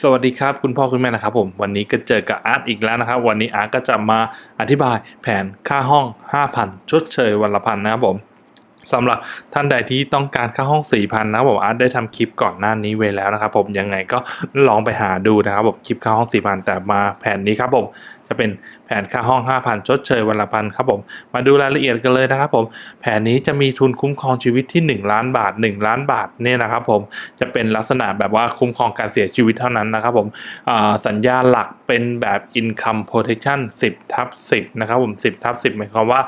สวัสดีครับคุณพ่อคุณแม่นะครับผมวันนี้ก็เจอกับอาร์ตอีกแล้วนะครับ วันนี้อาร์ตก็จะมาอธิบายแผนค่าห้อง 5,000ชดเชยวันละพันนะครับผมสำหรับท่านใดที่ต้องการค่าห้อง 4,000นะครับผมอาร์ตได้ทำคลิปก่อนหน้านี้ไว้แล้วนะครับผมยังไงก็ลองไปหาดูนะครับผมคลิปค่าห้อง 4,000 แต่มาแผนนี้ครับผม จะเป็นแผนค่าห้อง 5,000 ชดเชยวันละพันครับผม มาดูรายละเอียดกันเลยนะครับผม แผนนี้จะมีทุนคุ้มครองชีวิตที่ 1 ล้านบาท 1 ล้านบาทเนี่ยนะครับผม จะเป็นลักษณะแบบว่าคุ้มครองการเสียชีวิตเท่านั้นนะครับผมสัญญาหลักเป็นแบบ income protection 10ทับ10 นะครับผม 10ทับ10 หมายความว่า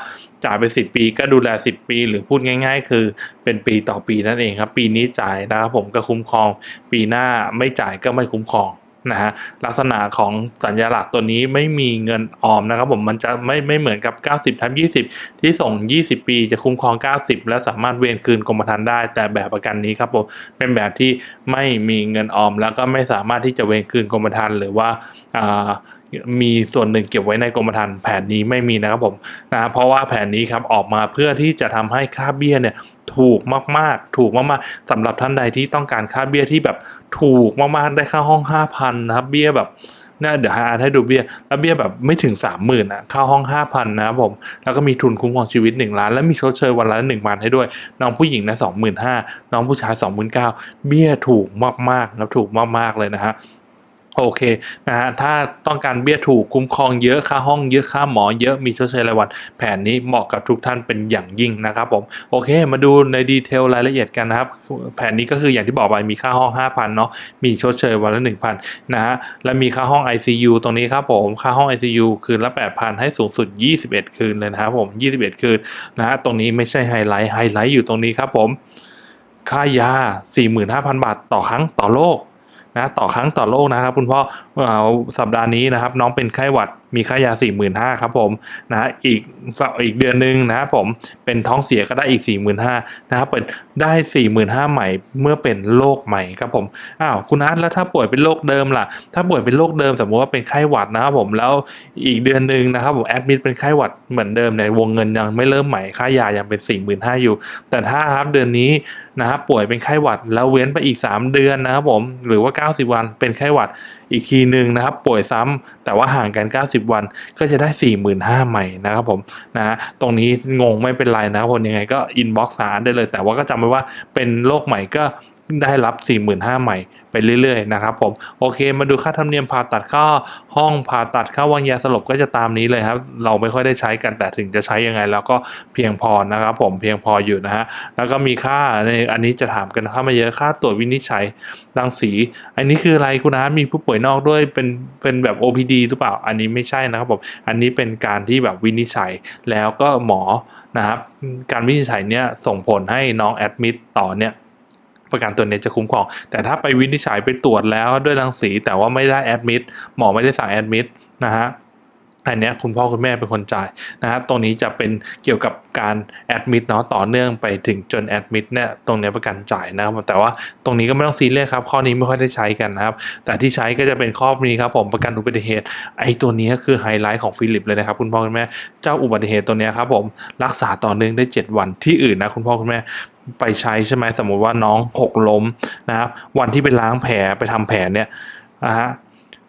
จ่ายไป 10 ปีก็ดูแล 10 ปี หรือพูดง่าย ๆ คือเป็นปีต่อปีนั่นเองครับ ปีนี้จ่ายนะครับผมก็คุ้มครอง ปีหน้าไม่จ่ายก็ไม่คุ้มครอง นะฮะลักษณะของสัญญลักตัวนี้ไม่มีเงินออมนะครับผมมันจะไม่ไม่เหมือนกับ 90ทับ20 ที่ส่ง 20 ปีจะคุ้มครอง 90 และสามารถเวนคืนกรมธรรม์ได้ แต่แบบประกันนี้ครับผมเป็นแบบที่ไม่มีเงินออม แล้วก็ไม่สามารถที่จะเวนคืนกรมธรรม์หรือว่าอ่ามีส่วนหนึ่งเก็บไว้ในกรมธรรม์แผนนี้ไม่มีนะครับผมนะเพราะว่าแผนนี้ครับออกมาเพื่อที่จะทำให้ค่าเบี้ยเนี่ย ถูกมากๆ ถูกมากๆสำหรับท่านใดที่ต้องการค่าเบี้ยที่แบบถูกมากๆ ได้ค่าห้อง5,000นะครับ เบี้ยแบบน่าเดี๋ยวให้อาร์ตให้ดูเบี้ย แล้วเบี้ยแบบไม่ถึงสามหมื่นอะเข้าห้องห้าพันนะครับผม แล้วก็มีทุนคุ้มครองชีวิตหนึ่งล้าน แล้วมีชดเชยวันละหนึ่งพันให้ด้วย น้องผู้หญิงนะสองหมื่นห้าน้องผู้ชายสองหมื่นเก้าเบี้ยถูกมากๆนะครับถูกมากๆเลยนะฮะ โอเคนะฮะถ้าต้องการเบี้ยถูกคุ้มครองเยอะค่าห้องเยอะค่าหมอเยอะมีชดเชยรายวัน แผนนี้เหมาะกับทุกท่านเป็นอย่างยิ่งนะครับผมโอเค มาดูในดีเทลรายละเอียดกันนะครับ แผนนี้ก็คืออย่างที่บอกไปมีค่าห้อง 5,000เนาะมีชดเชยวันละ 1,000นะฮะและมีค่าห้อง ICU ตรงนี้ครับผมค่าห้อง ICU คืนละ 8,000 ให้สูงสุด 21 คืนเลยนะครับผม21 คืนนะฮะตรงนี้ไม่ใช่ไฮไลท์ไฮไลท์อยู่ตรงนี้ครับผมค่ายา 45,000 บาทต่อครั้งต่อโรค นะต่อครั้งต่อโรคนะครับ คุณพ่อเอ่อสัปดาห์นี้นะครับ น้องเป็นไข้หวัด มีค่ายา 45,000ครับผมนะฮะอีกอีกเดือนหนึ่งนะครับผมเป็นท้องเสียก็ได้อีก 45,000นะครับเป็นได้ 45,000ใหม่เมื่อเป็นโรคใหม่ครับผมอ้าวคุณอาร์ตแล้วถ้าป่วยเป็นโรคเดิมล่ะ ถ้าป่วยเป็นโรคเดิมสมมติว่าเป็นไข้หวัดนะครับผมแล้วอีกเดือนหนึ่งนะครับผมแอดมิดเป็นไข้หวัดเหมือนเดิมในยวงเงินยังไม่เริ่มใหม่ค่ายายังเป็น 45,000อยู่ แต่ถ้าครับเดือนนี้นะครับป่วยเป็นไข้หวัดแล้วเว้นไปอีก 3 เดือนนะครับผมหรือว่า 90 วันเป็นไข้หวัดอีกทีหนึ่งนะครับ ป่วยซ้ำแต่ว่าห่างกัน 90 วันก็จะได้ 45,000ใหม่นะครับผมนะฮะตรงนี้งงไม่เป็นไรนะครับผมยังไงก็อินบ็อกซ์หาได้เลย แต่ว่าก็จำไว้ว่าเป็นโรคใหม่ก็ ได้รับ 45,000ใหม่ไปเรื่อยๆนะครับผมโอเคมาดูค่าธรรมเนียมผ่าตัดค่าห้องผ่าตัดค่าวางยาสลบก็จะตามนี้เลยครับ เราไม่ค่อยได้ใช้กันแต่ถึงจะใช้ยังไงแล้วก็เพียงพอนะครับผมเพียงพออยู่นะฮะแล้วก็มีค่าในอันนี้จะถามกันเข้ามาเยอะค่าตรวจวินิจฉัยรังสี อันนี้คืออะไรคุณอาร์ตมีผู้ป่วยนอกด้วยเป็นเป็นแบบ OPD หรือเปล่า อันนี้ไม่ใช่นะครับผมอันนี้เป็นการที่แบบวินิจฉัยแล้วก็หมอนะครับการวินิจฉัยเนี่ยส่งผลให้น้องแอดมิดต่อเนี่ย ประกันตัวนี้จะคุ้มครอง แต่ถ้าไปวินิจฉัยไปตรวจแล้วด้วยรังสีแต่ว่าไม่ได้แอดมิดหมอไม่ได้สั่งแอดมิดนะฮะ อันนี้คุณพ่อคุณแม่เป็นคนจ่ายนะฮะตรงนี้จะเป็นเกี่ยวกับการแอดมิดเนาะต่อเนื่องไปถึงจนแอดมิดเนี่ยตรงนี้ประกันจ่ายนะครับแต่ว่าตรงนี้ก็ไม่ต้องซีเรียสครับ ข้อนี้ไม่ค่อยได้ใช้กันนะครับ แต่ที่ใช้ก็จะเป็นข้อนี้ครับผมประกันอุบัติเหตุไอ้ตัวนี้คือไฮไลท์ของฟิลิปเลยนะครับคุณพ่อคุณแม่เจ้าอุบัติเหตุตัวนี้ครับผมรักษาต่อเนื่องได้ 7 วันที่อื่นนะคุณพ่อคุณแม่ไปใช้ใช่ไหมสมมุติว่าน้องหกล้มนะครับวันที่ไปล้างแผลไปทำแผลเนี่ยนะฮะ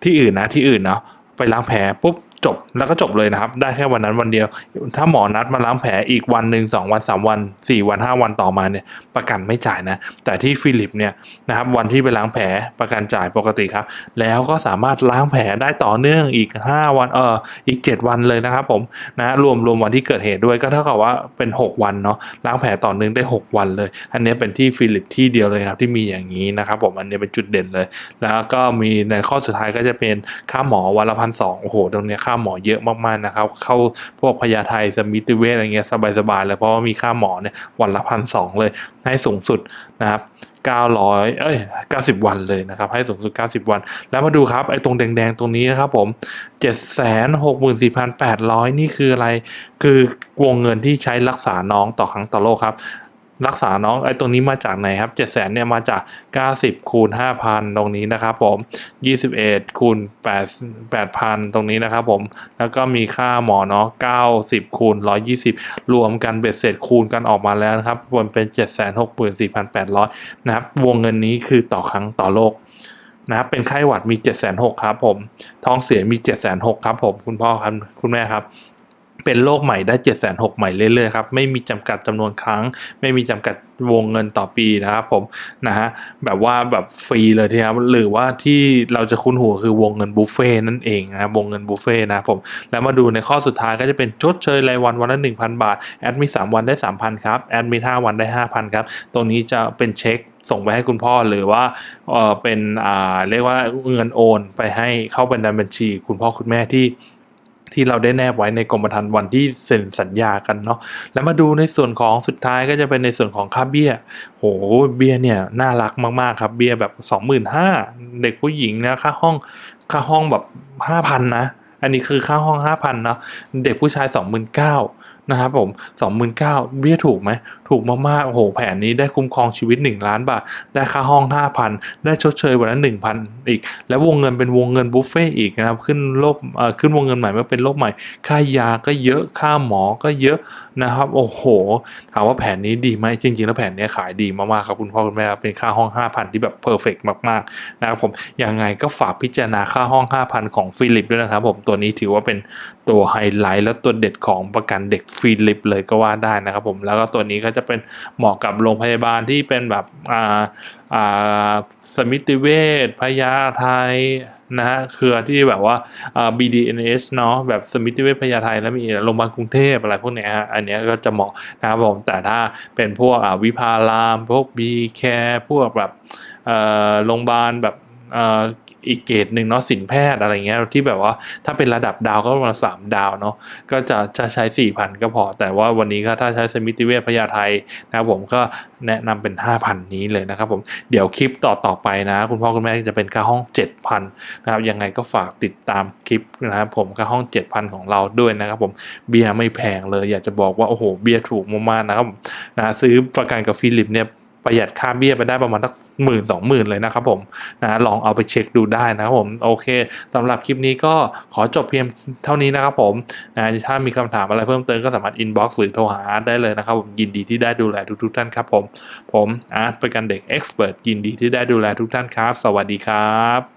ที่อื่นนะที่อื่นเนาะไปล้างแผลปุ๊บ จบแล้วก็จบเลยนะครับ ได้แค่วันนั้นวันเดียว ถ้าหมอนัดมาล้างแผลอีกวันหนึ่งสองวันสามวันสี่วันห้าวันต่อมาเนี่ย ประกันไม่จ่ายนะ แต่ที่ฟิลิปเนี่ยนะครับวันที่ไปล้างแผลประกันจ่ายปกติครับ แล้วก็สามารถล้างแผลได้ต่อเนื่องอีก5วันเอออีก7วันเลยนะครับผมนะรวมรวมวันที่เกิดเหตุด้วยก็เท่ากับว่าเป็น6วันเนาะล้างแผลต่อเนื่องได้6วันเลย อันนี้เป็นที่ฟิลิปที่เดียวเลยครับที่มีอย่างนี้นะครับผมอันนี้เป็นจุดเด่นเลย แล้วก็มีในข้อสุดท้ายก็จะเป็นค่าหมอวันละพันสองโอ้โหตรงเนี้ยค่าหมอเยอะมากๆนะครับ เข้าพวกพยาไทสมิติเวชอะไรเงี้ยสบายๆเลยเพราะว่ามีค่าหมอเนี่ยวันละพันสองเลยให้สูงสุดนะครับ900 เอ้ย 90 วันเลยนะครับ ให้สูงสุด 90 วัน แล้วมาดูครับ ไอ้ตรงแดง ๆ ตรงนี้นะครับผม 764,800 นี่คืออะไร คือวงเงินที่ใช้รักษาน้องต่อครั้งต่อโรคครับ รักษาน้องไอ้ตรงนี้มาจากไหนครับ7 0 0 0 0เนี่ยมาจาก90คูณ5,000ตรงนี้นะครับผม21คูณ8 8,000ตรงนี้นะครับผมแล้วก็มีค่าหมอเนาะ90คูณ120รวมกันเบ็ดเสร็จคูณกันออกมาแล้วนะครับรวมเป็น764,800นะครับวงเงินนี้คือต่อครั้งต่อโรคนะครับเป็นไข้หวัดมี7จ็ดแสนหกครับผมท้องเสียมี7จ็ดแสนหกครับผมคุณพ่อครับคุณแม่ครับ เป็นโรคใหม่ได้7จ็ดแสนหกใหม่เรื่อยๆครับไม่มีจำกัดจำนวนครั้ง ไม่มีจำกัดวงเงินต่อปีนะครับผมนะฮะแบบว่าแบบฟรีเลยทีครับหรือว่าที่เราจะคุ้นหูคือวงเงินบุฟเฟ่นั่นเองนะครับวงเงินบุฟเฟ่นะครับผมแล้วมาดูในข้อสุดท้ายก็จะเป็นชดเชยรายวันวันละ1,000 บาทแอดมิ3วันได้ 3,000ครับแอดมิ5วันได้ 5,000ครับตรงนี้จะเป็นเช็คส่งไปให้คุณพ่อหรือว่าเออเป็นอ่าเรียกว่าเงินโอนไปให้เข้าเป็นบัญชีคุณพ่อคุณแม่ที่ ที่เราได้แนบไว้ในกรมธรรม์วันที่เซ็นสัญญากันเนาะแล้วมาดูในส่วนของสุดท้ายก็จะเป็นในส่วนของค่าเบี้ยโหเบี้ยเนี่ยน่ารักมากๆครับเบี้ยแบบสองหมื่นห้าเด็กผู้หญิงนะค่าห้องค่าห้องแบบห้าพันนะอันนี้คือค่าห้องห้าพันเนาะเด็กผู้ชายสองหมื่ นะครับผมสองหมื่นเก้าเบี้ยถูกไหม ถูกมากๆ โอ้โห แผนนี้ได้คุ้มครองชีวิตหนึ่งล้านบาท ได้ค่าห้องห้าพันได้ชดเชยวันละหนึ่งพันอีก แล้วงเงินเป็นวงเงินบุฟเฟ่ต์อีกนะครับ ขึ้นโลกขึ้นวงเงินใหม่เมื่อเป็นโรคใหม่ ค่ายาก็เยอะ ค่าหมอก็เยอะนะครับ โอ้โห ถามว่าแผนนี้ดีไหม จริง ๆ แล้วแผนนี้ขายดีมากๆ ครับคุณพ่อคุณแม่ครับเป็นค่าห้อง 5,000 ที่แบบเพอร์เฟกมากๆ นะครับผม ยังไงก็ฝากพิจารณาค่าห้อง 5,000 ของฟิลิปด้วยนะครับผม ตัวนี้ถือว่าเป็นตัวไฮไลท์และตัวเด็ดของประกันเด็กฟิลิปเลยก็ว่าได้นะครับผมแล้วก็ตัวนี้ก็จะเป็นเหมาะกับโรงพยาบาลที่เป็นแบบอ่าอ่าสมิติเวชพญาไทยนะฮะเครือที่แบบว่าอ่า BDNS เนาะแบบสมิติเวชพญาไทยแล้วมีโรงพยาบาลกรุงเทพอะไรพวกเนี้ยฮะอันนี้ก็จะเหมาะนะครับผมแต่ถ้าเป็นพวกอ่าวิภาราม พวก B Care พวกแบบเอ่อโรงพยาบาลแบบเอ่อ อีกเกรดหนึ่งเนาะสินแพทย์อะไรเงี้ยที่แบบว่าถ้าเป็นระดับดาวก็ประมาณสามดาวเนาะก็จะจะใช้สี่พันก็พอ แต่ว่าวันนี้ก็ถ้าใช้สมิติเวชพญาไทยนะครับผมก็แนะนำเป็นห้าพันนี้เลยนะครับผมเดี๋ยวคลิปต่อต่อไปนะ คุณพ่อคุณแม่จะเป็นค่าห้องเจ็ดพันนะครับยังไงก็ฝากติดตามคลิปนะครับผมค่าห้องเจ็ดพันของเราด้วยนะครับผมเบียร์ไม่แพงเลย อยากจะบอกว่าโอ้โหเบียร์ถูกมากๆนะครับนะซื้อประกันกับฟิลิปเนี่ย ประหยัดค่าเบี้ยไปได้ประมาณสักหมื่นสองหมื่นเลยนะครับผมนะลองเอาไปเช็คดูได้นะครับผมโอเคสำหรับคลิปนี้ก็ขอจบเพียงเท่านี้นะครับผมนะถ้ามีคำถามอะไรเพิ่มเติมก็สามารถอินบ็อกซ์หรือโทรหาอาร์ตได้เลยนะครับผมยินดีที่ได้ดูแลทุกๆท่านครับผม ผมอาร์ตประกันเด็กเอ็กซ์เพรสยินดีที่ได้ดูแลทุกท่านครับ สวัสดีครับ